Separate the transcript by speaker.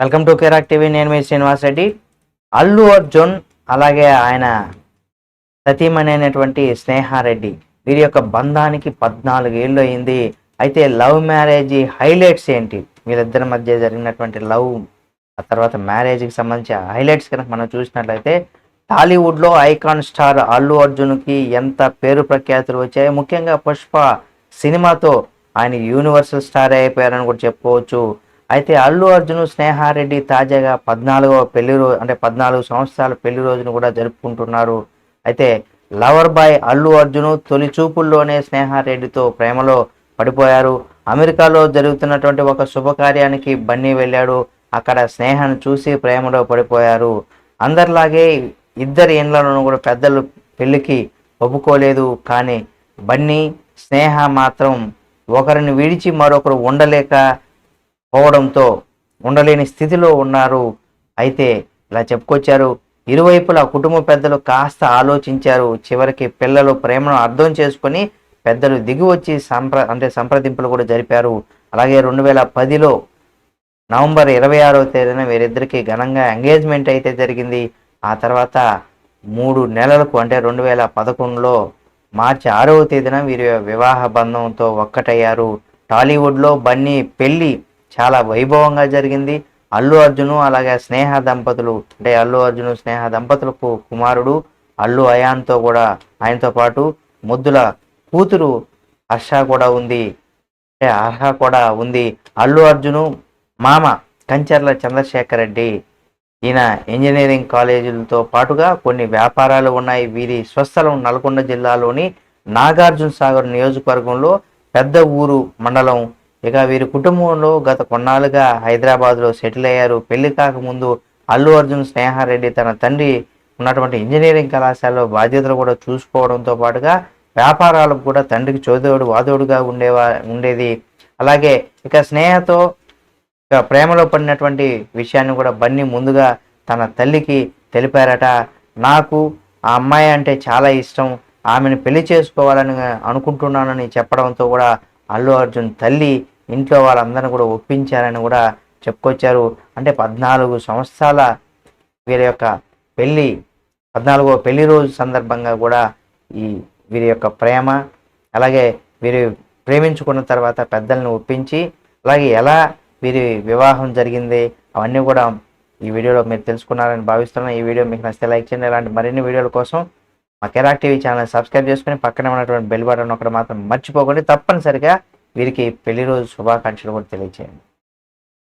Speaker 1: Welcome to కేరాక్ TV. నేను మీ శ్రీనివాస్ రెడ్డి. అల్లు అర్జున్ అలాగే ఆయన సతీమణి అనేటువంటి స్నేహారెడ్డి. వీరి యొక్క బంధానికి పద్నాలుగు ఏళ్ళు అయింది. అయితే లవ్ మ్యారేజ్ హైలైట్స్ ఏంటి? వీళ్ళిద్దరి మధ్య జరిగినటువంటి లవ్ ఆ తర్వాత మ్యారేజ్కి సంబంధించిన హైలైట్స్ కనుక మనం చూసినట్లయితే టాలీవుడ్లో ఐకాన్ స్టార్ అల్లు అర్జున్కి ఎంత పేరు ప్రఖ్యాతులు వచ్చాయి ముఖ్యంగా పుష్ప సినిమాతో ఆయన యూనివర్సల్ స్టార్ అయిపోయారని కూడా చెప్పుకోవచ్చు. అయితే అల్లు అర్జున్ స్నేహారెడ్డి తాజాగా పద్నాలుగవ పెళ్ళి రోజు అంటే పద్నాలుగు సంవత్సరాల పెళ్ళి రోజును కూడా జరుపుకుంటున్నారు. అయితే లవర్ బాయ్ అల్లు అర్జున్ తొలి చూపుల్లోనే స్నేహారెడ్డితో ప్రేమలో పడిపోయారు. అమెరికాలో జరుగుతున్నటువంటి ఒక శుభకార్యానికి బన్నీ వెళ్ళాడు. అక్కడ స్నేహాన్ని చూసి ప్రేమలో పడిపోయారు. అందరిలాగే ఇద్దరి ఇండ్లను కూడా పెద్దలు పెళ్ళికి ఒప్పుకోలేదు. కానీ బన్నీ స్నేహ మాత్రం ఒకరిని విడిచి మరొకరు ఉండలేక పోవడంతో ఉండలేని స్థితిలో ఉన్నారు. అయితే ఇలా చెప్పుకొచ్చారు. ఇరువైపులా కుటుంబ పెద్దలు కాస్త ఆలోచించారు. చివరికి పిల్లలు ప్రేమను అర్థం చేసుకొని పెద్దలు దిగి వచ్చి సంప్ర అంటే సంప్రదింపులు కూడా జరిపారు. అలాగే రెండు వేల పదిలో నవంబర్ ఇరవై ఆరవ తేదీన వీరిద్దరికి ఘనంగా ఎంగేజ్మెంట్ అయితే జరిగింది. ఆ తర్వాత మూడు నెలలకు అంటే రెండు వేల పదకొండులో మార్చి ఆరవ తేదీన వీరి వివాహ బంధంతో ఒక్కటయ్యారు. టాలీవుడ్లో బన్నీ పెళ్ళి చాలా వైభవంగా జరిగింది. అల్లు అర్జును అలాగే స్నేహ దంపతులు అంటే అల్లు అర్జును స్నేహ దంపతులకు కుమారుడు అల్లు అయాన్తో కూడా ఆయనతో పాటు ముద్దుల కూతురు హర్ష కూడా ఉంది. అంటే అర్హ కూడా ఉంది. అల్లు అర్జును మామ కంచర్ల చంద్రశేఖర్ రెడ్డి. ఈయన ఇంజనీరింగ్ కాలేజీలతో పాటుగా కొన్ని వ్యాపారాలు ఉన్నాయి. వీరి స్వస్థలం నల్గొండ జిల్లాలోని నాగార్జున సాగర్ నియోజకవర్గంలో పెద్ద ఊరు మండలం ఇక వీరి కుటుంబంలో గత కొన్నాళ్ళుగా హైదరాబాద్లో సెటిల్ అయ్యారు. పెళ్ళి కాకముందు అల్లు అర్జున్ స్నేహారెడ్డి తన తండ్రి ఉన్నటువంటి ఇంజనీరింగ్ కళాశాలలో బాధ్యతలు కూడా చూసుకోవడంతో పాటుగా వ్యాపారాలకు కూడా తండ్రికి చోదోడు వాదోడుగా ఉండేవా ఉండేది. అలాగే ఇక స్నేహతో ఇక ప్రేమలో పడినటువంటి విషయాన్ని కూడా బన్నీ ముందుగా తన తల్లికి తెలిపారట. నాకు ఆ అమ్మాయి అంటే చాలా ఇష్టం. ఆమెను పెళ్ళి చేసుకోవాలని అనుకుంటున్నానని చెప్పడంతో కూడా అల్లు అర్జున్ తల్లి ఇంట్లో వాళ్ళందరిని కూడా ఒప్పించారని కూడా చెప్పుకొచ్చారు. అంటే పద్నాలుగు సంవత్సరాల వీరి యొక్క పెళ్ళి పద్నాలుగో పెళ్ళి రోజు సందర్భంగా కూడా ఈ వీరి యొక్క ప్రేమ అలాగే వీరు ప్రేమించుకున్న తర్వాత పెద్దల్ని ఒప్పించి అలాగే ఎలా వీరి వివాహం జరిగింది అవన్నీ కూడా ఈ వీడియోలో మీరు తెలుసుకున్నారని భావిస్తున్నాను. ఈ వీడియో మీకు నచ్చితే లైక్ చేయండి. ఇలాంటి మరిన్ని వీడియోల కోసం మా కెరాక్ టీవీ ఛానల్ సబ్స్క్రైబ్ చేసుకుని పక్కనే ఉన్నటువంటి బెల్ బటన్ ఒకటి మాత్రం మర్చిపోకండి. తప్పనిసరిగా వీరికి పెళ్ళి రోజు శుభాకాంక్షలు కూడా తెలియజేయండి